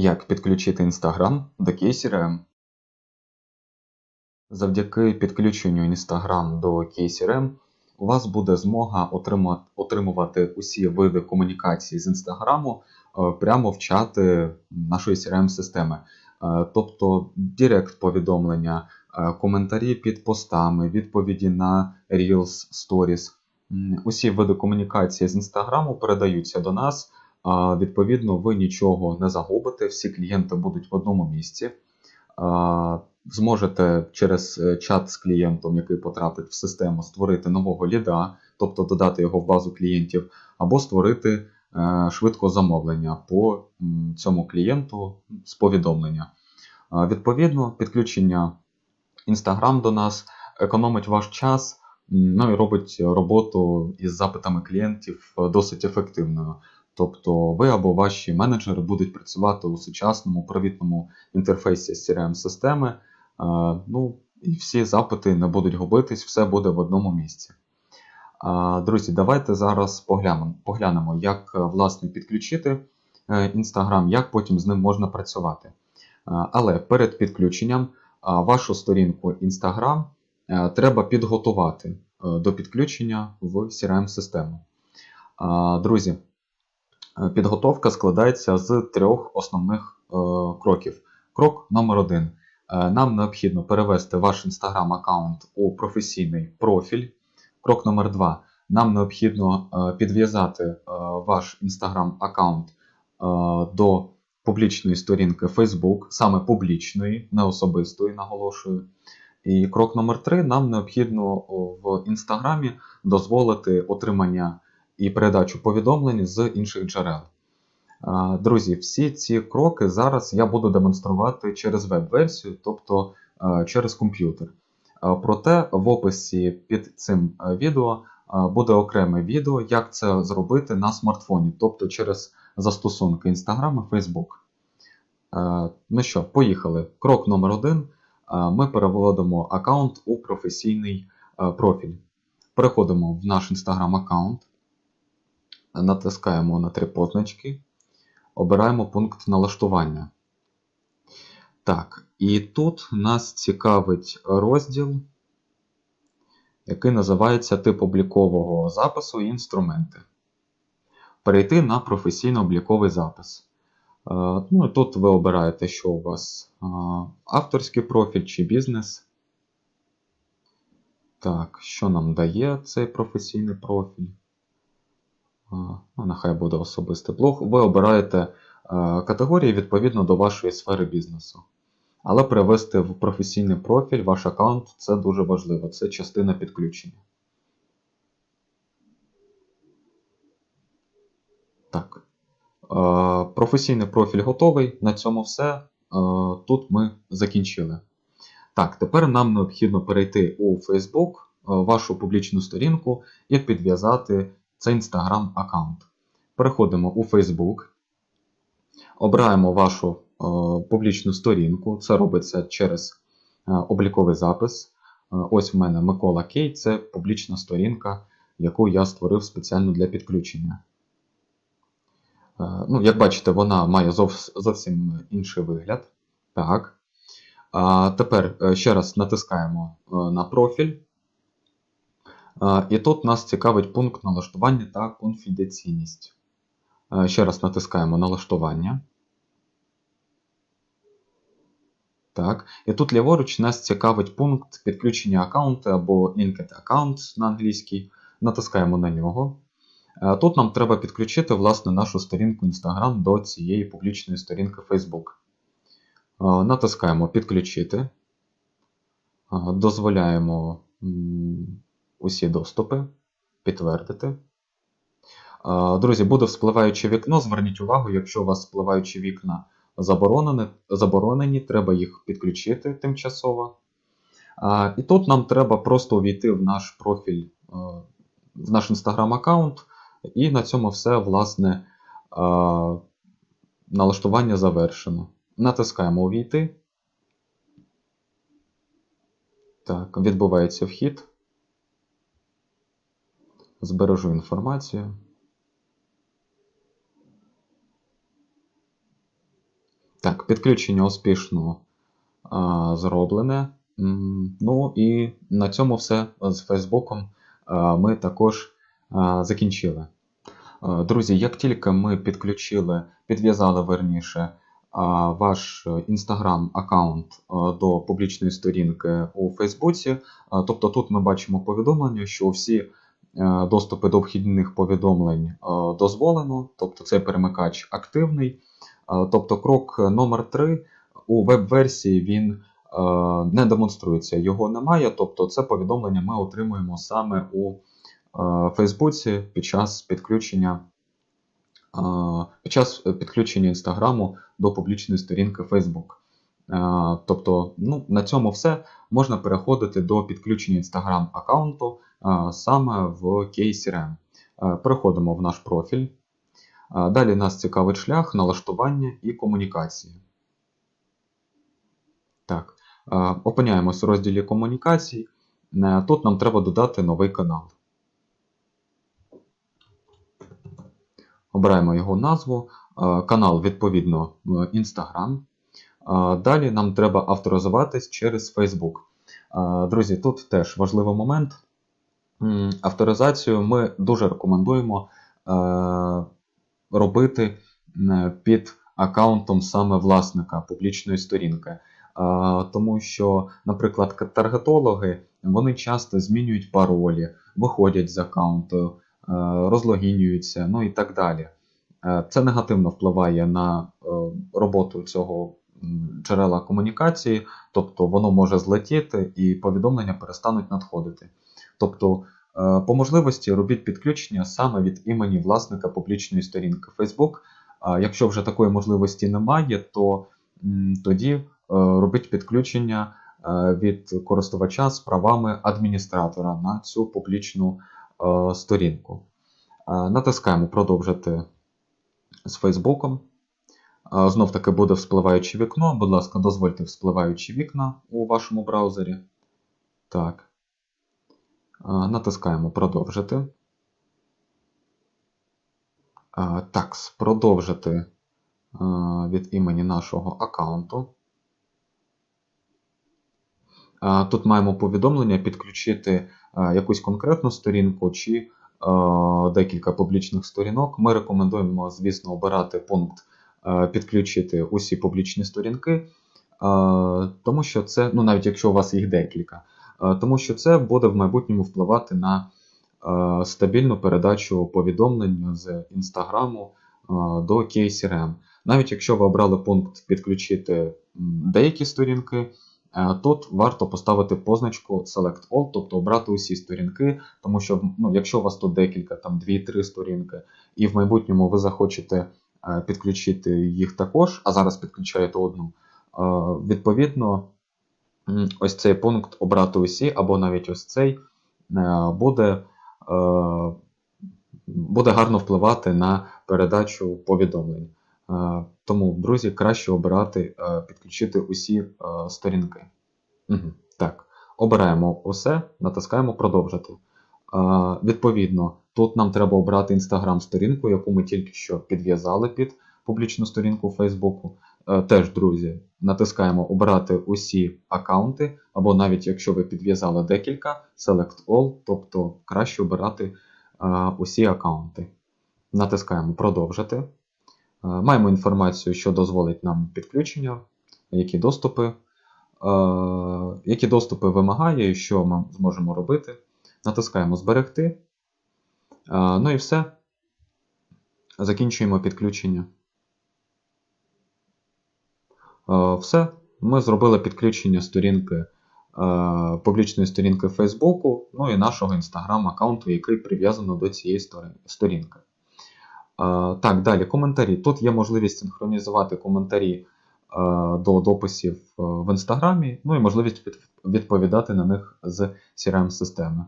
Як підключити Instagram до KCRM? Завдяки підключенню Instagram до KCRM у вас буде змога отримувати усі види комунікації з Instagram е, прямо в чати нашої CRM-системи. Е, Тобто Директ повідомлення, е, коментарі під постами, відповіді на Reels, Stories. Усі види комунікації з Instagram передаються до нас. Відповідно, ви нічого не загубите, всі клієнти будуть в одному місці. Зможете через е, чат з клієнтом, який потрапить в систему, створити нового ліда, тобто додати його в базу клієнтів, або створити е, швидко замовлення по цьому клієнту з повідомлення. Відповідно, підключення Instagram до нас економить ваш час, ну і робить роботу із запитами клієнтів е, досить ефективною. Тобто ви або ваші менеджери будуть працювати у сучасному привітному інтерфейсі CRM-системи. е, Ну, і всі запити не будуть губитись, все буде в одному місці. Друзі, давайте зараз поглянемо, як е, власне підключити е, Instagram, як потім з ним можна працювати. Але перед підключенням вашу сторінку Instagram треба підготувати до підключення в CRM-систему. Друзі, підготовка складається з трьох основних е, кроків. Крок номер один. Е, Нам необхідно перевести ваш Instagram аккаунт у професійний профіль. Крок номер два. Нам необхідно е, підв'язати е, ваш Instagram аккаунт е, до публічної сторінки Facebook, саме публічної, не особистої, наголошую. І крок номер три. Нам необхідно в Інстаграмі дозволити отримання і передачу повідомлень з інших джерел. Друзі, всі ці кроки зараз я буду демонструвати через веб-версію, тобто через комп'ютер. Проте в описі під цим відео буде окреме відео, як це зробити на смартфоні, тобто через застосунки Instagram і Facebook. Ну що, поїхали. Крок номер один. Ми переводимо аккаунт у професійний профіль. Переходимо в наш Instagram аккаунт, натискаємо на три позначки, обираємо пункт налаштування. Так, і тут нас цікавить розділ, який називається тип облікового запису і інструменти. Перейти на професійно-обліковий запис. Е, Ну, тут ви обираєте, що у вас е, авторський профіль чи бізнес. Так, що нам дає цей професійний профіль? Е, Ну, нехай буде особистий блог. Ви обираєте е, категорії відповідно до вашої сфери бізнесу. Але перевести в професійний профіль ваш аккаунт це дуже важливо, це частина підключення. Так. Е, Професійний профіль готовий. На цьому все. Тут ми закінчили. Так, тепер нам необхідно перейти у Facebook, вашу публічну сторінку, і підв'язати цей Instagram аккаунт. Переходимо у Facebook, обираємо вашу е, публічну сторінку. Це робиться через е, обліковий запис. Е, Ось в мене Микола Кей, це публічна сторінка, яку я створив спеціально для підключення. Ну, як бачите, вона має зовс- зовсім інший вигляд. Так. А тепер ще раз натискаємо на профіль. І тут нас цікавить пункт налаштування та конфіденційність. Е, Ще раз натискаємо налаштування. Так. І тут ліворуч нас цікавить пункт підключення аккаунту або Linked Account на англійській. Натискаємо на нього. Е, Тут нам треба підключити власне нашу сторінку Instagram до цієї публічної сторінки Facebook. Е, Натискаємо Підключити. Дозволяємо усі доступи. Підтвердити. Друзі, буде вспливаюче вікно. Зверніть увагу, якщо у вас впливаючі вікна заборонені, заборонені треба їх підключити тимчасово. І тут нам треба просто увійти в наш профіль, в наш Instagram аккаунт, і на цьому все, власне, налаштування завершено. Натискаємо Увійти. Так, відбувається вхід. Збережу інформацію. Так, підключення успішно а, зроблене. Ну і на цьому все з Фейсбуком ми також а, закінчили. Друзі, як тільки ми підключили, підв'язали верніше ваш інстаграм аккаунт до публічної сторінки у Фейсбуці, тобто тут ми бачимо повідомлення, що всі доступи до вхідних повідомлень е, дозволено, тобто цей перемикач активний. Тобто крок номер 3 у веб-версії він е, не демонструється, його немає. Тобто це повідомлення ми отримуємо саме у е, Фейсбуці під час підключення е, під час підключення Інстаграму до публічної сторінки Facebook. Е, Тобто, ну, на цьому все. Можна переходити до підключення Instagram аккаунту е, саме в KCRM. Е, Переходимо в наш профіль. Е, Далі нас цікавить шлях налаштування і комунікації. Так, е, опиняємось у розділі комунікацій. Тут нам треба додати новий канал. Обираємо його назву, канал, відповідно, Instagram. Далі нам треба авторизуватись через Facebook. Друзі, тут теж важливий момент. Авторизацію ми дуже рекомендуємо е, робити е, під аккаунтом саме власника публічної сторінки. Е, Тому що, наприклад, таргетологи вони часто змінюють паролі, виходять з аккаунту, розлогінюються, ну і так далі. Це негативно впливає на роботу цього джерела комунікації, тобто воно може злетіти і повідомлення перестануть надходити. Тобто, е, по можливості робіть підключення саме від імені власника публічної сторінки Facebook. Якщо вже такої можливості немає, то тоді е, робіть підключення е, від користувача з правами адміністратора на цю публічну сторінку. Натискаємо продовжити з. Е, Знов таки буде вспливаюче вікно. Будь ласка, дозвольте вспливаючі вікна у вашому браузері. Так. Натискаємо продовжити. Так, продовжити від імені нашого аккаунту. Тут маємо повідомлення підключити якусь конкретну сторінку чи декілька публічних сторінок. Ми рекомендуємо, звісно, обирати пункт підключити усі публічні сторінки, тому що це, ну навіть якщо у вас їх декілька, тому що це буде в майбутньому впливати на е, стабільну передачу повідомлень з Інстаграму е, до KCRM. Навіть якщо ви обрали пункт підключити деякі сторінки, е, тут варто поставити позначку Select All, тобто обрати усі сторінки, тому що ну, якщо у вас тут декілька, там 2-3 сторінки, і в майбутньому ви захочете е, підключити їх також, а зараз підключаєте одну, е, відповідно, ось цей пункт обрати усі, або навіть ось цей е, буде, е, буде гарно впливати на передачу повідомлень. Е, Тому, друзі, краще обирати, підключити усі сторінки. Так, обираємо усе, натискаємо продовжити. Відповідно, тут нам треба обрати Instagram сторінку, яку ми тільки що підв'язали під публічну сторінку Фейсбуку. Е, Теж, друзі, натискаємо обрати усі аккаунти, або навіть якщо ви підв'язали декілька, Select All, тобто краще обирати е, усі аккаунти. Натискаємо продовжити. Е, Маємо інформацію, що дозволить нам підключення, які доступи, які доступи вимагає і що ми зможемо робити. Натискаємо Зберегти. Ну і все. Закінчуємо підключення. Е, Все. Ми зробили підключення сторінки, е, публічної сторінки Фейсбуку, ну і нашого Instagram аккаунту, який прив'язано до цієї сторінки. Е, Так, далі коментарі. Тут є можливість синхронізувати коментарі до дописів в Інстаграмі, ну і можливість відповідати на них з CRM-системи.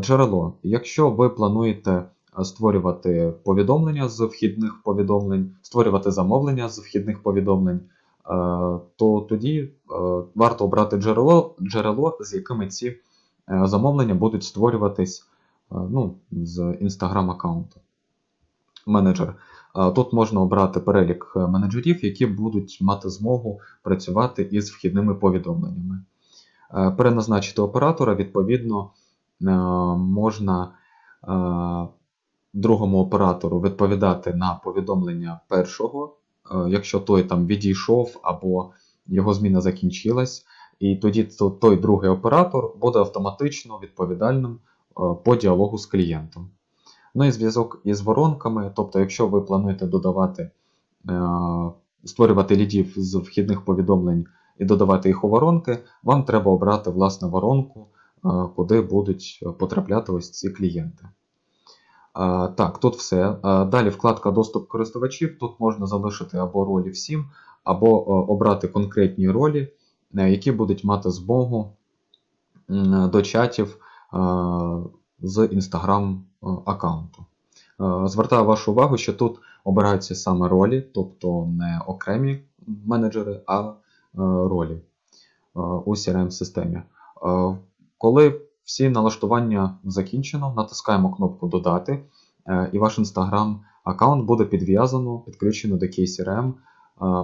Джерело. Якщо ви плануєте створювати повідомлення з вхідних повідомлень, створювати замовлення з вхідних повідомлень, то тоді е, варто обрати джерело, джерело з якими ці е, замовлення будуть створюватись е, ну, з Instagram аккаунту. менеджер. Е, Тут можна обрати перелік е, менеджерів, які будуть мати змогу працювати із вхідними повідомленнями. Е, Переназначити оператора, відповідно, е, можна е, другому оператору відповідати на повідомлення першого, е, якщо той там відійшов або його зміна закінчилась, і тоді то- той другий оператор буде автоматично відповідальним е, по діалогу з клієнтом. Ну і зв'язок із воронками, тобто, якщо ви плануєте додавати, е, створювати лідів з вхідних повідомлень і додавати їх у воронки, вам треба обрати власне воронку, е, куди будуть потрапляти ось ці клієнти. Так, тут все. Далі вкладка Доступ користувачів. Тут можна залишити або ролі всім, або е, обрати конкретні ролі, е, які будуть мати змогу до чатів е, з Instagram аккаунту. Звертаю вашу увагу, що тут обираються саме ролі, тобто не окремі менеджери, а ролі у CRM-системі. Е, Коли всі налаштування закінчено, натискаємо кнопку Додати, е, і ваш Instagram аккаунт буде підв'язано, підключено до KCRM. Е,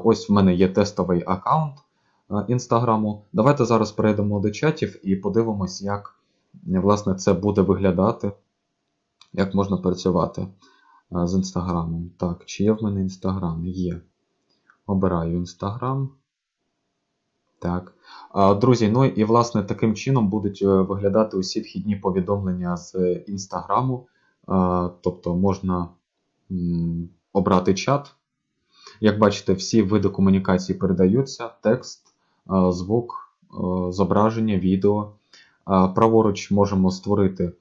Ось в мене є тестовий аккаунт е, інстаграму. Давайте зараз перейдемо до чатів і подивимось, як е, власне це буде виглядати, як можна працювати е, з інстаграмом. Так, чи є в мене інстаграм? Є. Обираю інстаграм. Так. Друзі, ну і власне таким чином будуть е, виглядати усі вхідні повідомлення з інстаграму. Тобто можна обрати чат. Як бачите, всі види комунікації передаються: текст, е, звук, е, зображення, відео. Е, Праворуч можемо створити е,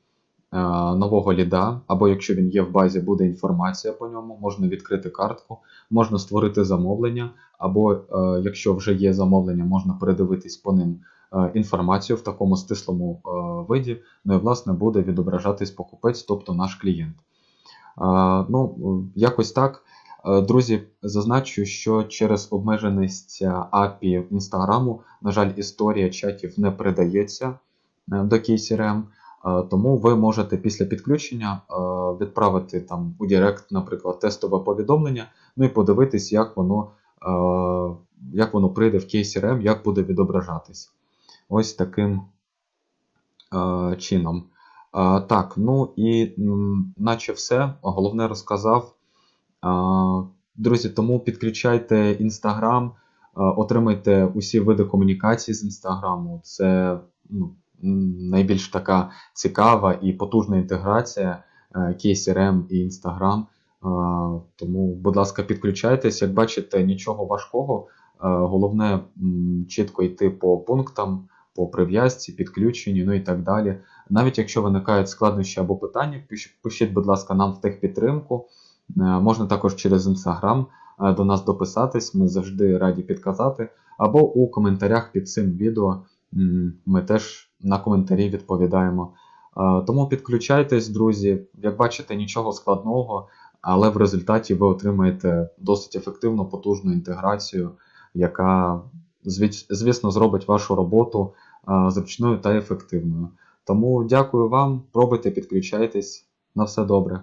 нового ліда, або якщо він є в базі, буде інформація по ньому, можна відкрити картку, можна створити замовлення, або е, якщо вже є замовлення, можна передивитись по ним е, інформацію в такому стислому е, виді. Ну і власне буде відображатись покупець, тобто наш клієнт. Е, Ну, якось так. Е, Друзі, зазначу, що через обмеженість API Інстаграму, на жаль, історія чатів не передається е, до KCRM, е, тому ви можете після підключення е, відправити там у Директ, наприклад, тестове повідомлення, ну і подивитись, як воно, е, як воно прийде в KCRM, як буде відображатись. Ось таким е, чином. Е, Так, ну і наче все. Головне розказав. Друзі, тому підключайте Instagram, отримайте усі види комунікації з Інстаграму. Це ну, найбільш така цікава і потужна інтеграція е, KCRM і Instagram. Тому, будь ласка, підключайтесь. Як бачите, нічого важкого. Е, Головне чітко йти по пунктам, по прив'язці, підключенню, ну і так далі. Навіть якщо виникають складнощі або питання, пишіть, будь ласка, нам в техпідтримку. Е, Можна також через Instagram е, до нас дописатись, ми завжди раді підказати. Або у коментарях під цим відео ми теж на коментарі відповідаємо. Е, Тому підключайтесь, друзі. Як бачите, нічого складного, але в результаті ви отримаєте досить ефективну, потужну інтеграцію, яка, звісно, зробить вашу роботу е, зручною та ефективною. Тому дякую вам, пробуйте, підключайтесь. На все добре.